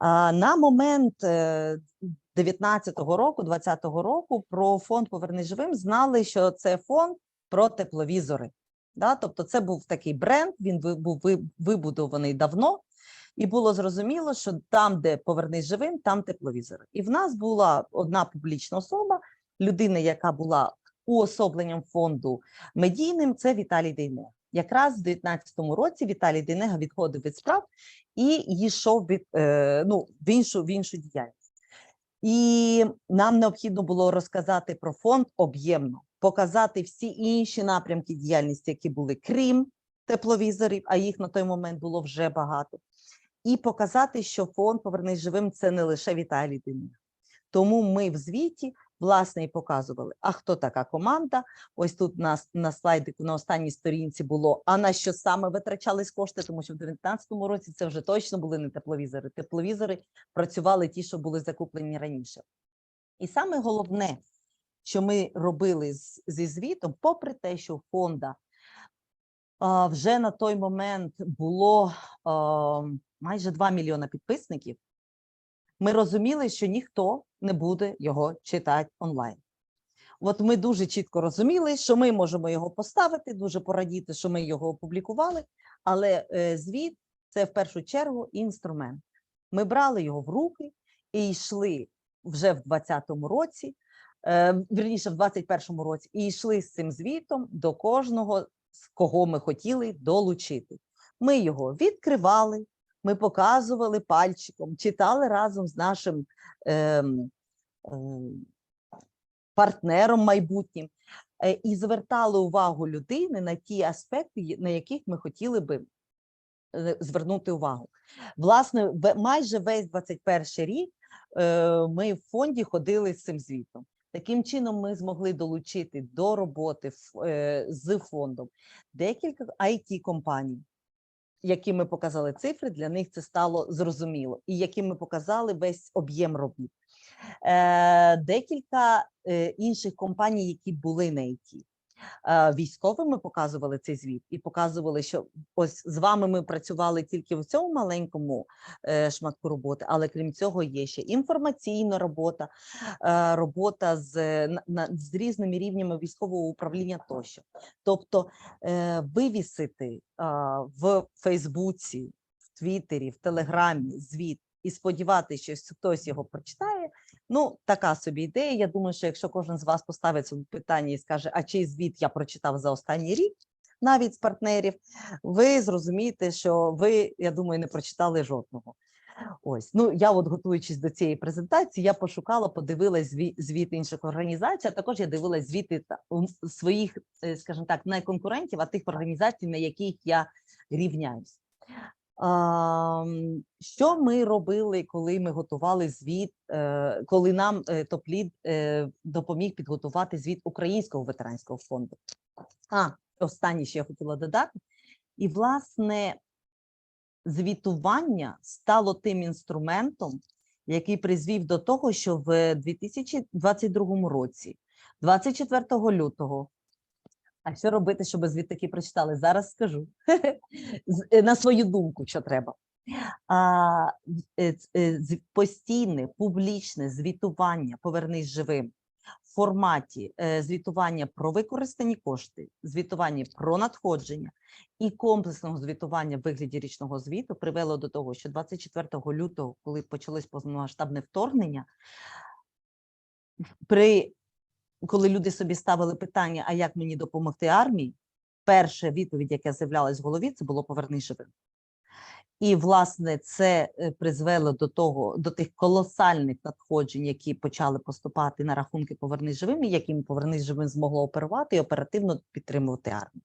На момент 19-го року, 20-го року про фонд Поверни живим знали, що це фонд про тепловізори. Да? Тобто, це був такий бренд, він був вибудований давно, і було зрозуміло, що там, де повернись живим, там тепловізори. І в нас була одна публічна особа, людина, яка була уособленням фонду медійним, це Віталій Дейнега. Якраз в 19-му році Віталій Дейнега відходив від справ і йшов від, е, ну, в, іншу, в іншу діяльність. І нам необхідно було розказати про фонд об'ємно, показати всі інші напрямки діяльності, які були, крім тепловізорів, а їх на той момент було вже багато. І показати, що фонд Повернись живим це не лише Віталій Дейнега. Тому ми в звіті власне і показували, а хто така команда. Ось тут на, на слайдику на останній сторінці було, а на що саме витрачались кошти, тому що в 2019 році це вже точно були не тепловізори. Тепловізори працювали ті, що були закуплені раніше. І саме головне, що ми робили з, зі звітом, попри те, що фонда а, вже на той момент було а, майже 2 мільйона підписників, ми розуміли, що ніхто не буде його читати онлайн. От ми дуже чітко розуміли, що ми можемо його поставити, дуже порадіти, що ми його опублікували, але е, звіт це в першу чергу інструмент. Ми брали його в руки і йшли вже в 2020 році, е, вірніше, в 2021 році, і йшли з цим звітом до кожного, з кого ми хотіли долучити. Ми його відкривали, ми показували пальчиком, читали разом з нашим ем, ем, партнером майбутнім е, і звертали увагу людини на ті аспекти, на яких ми хотіли би е, звернути увагу. Власне, майже весь 21 рік е, ми в фонді ходили з цим звітом. Таким чином, ми змогли долучити до роботи е, з фондом декілька it компаній які ми показали цифри, для них це стало зрозуміло, і які ми показали весь об'єм робіт. Е, декілька е, інших компаній, які були на ІТ. Е, військовим ми показували цей звіт і показували, що ось з вами ми працювали тільки в цьому маленькому е, шматку роботи, але крім цього є ще інформаційна робота, е, робота з, з різними рівнями військового управління тощо. Тобто вивісити в Фейсбуці, в Твіттері, в Телеграмі звіт і сподіватися, що хтось його прочитає. Ну, така собі ідея. Я думаю, що якщо кожен з вас поставить питання і скаже, а чий звіт я прочитав за останній рік, навіть з партнерів, ви зрозумієте, що ви, я думаю, не прочитали жодного. Ось, ну я от готуючись до цієї презентації, я пошукала, подивилась зві- звіт інших організацій, а також я дивилась звіти своїх, е, скажімо так, не конкурентів, а тих організацій, на яких я рівняюсь. Що ми робили, коли ми готували звіт, е, коли нам е, топлід е, допоміг підготувати звіт Українського ветеранського фонду? А, останнє, що я хотіла додати, і власне звітування стало тим інструментом, який призвів до того, що в 2022 році, 24 лютого, а що робити, щоб звіт таки прочитали? Зараз скажу е, на свою думку, що треба. А, е, е, постійне публічне звітування повернись живим в форматі звітування про використані кошти, звітування про надходження і комплексного звітування в вигляді річного звіту привело до того, що 24 лютого, коли почалось повномасштабне вторгнення, при коли люди собі ставили питання, а як мені допомогти армії, перша відповідь, яка з'являлась в голові, це було поверни живим. І власне це е, призвело до того, до тих колосальних надходжень, які почали поступати на рахунки поверни живим, і поверни живим змогло оперувати і оперативно підтримувати армію.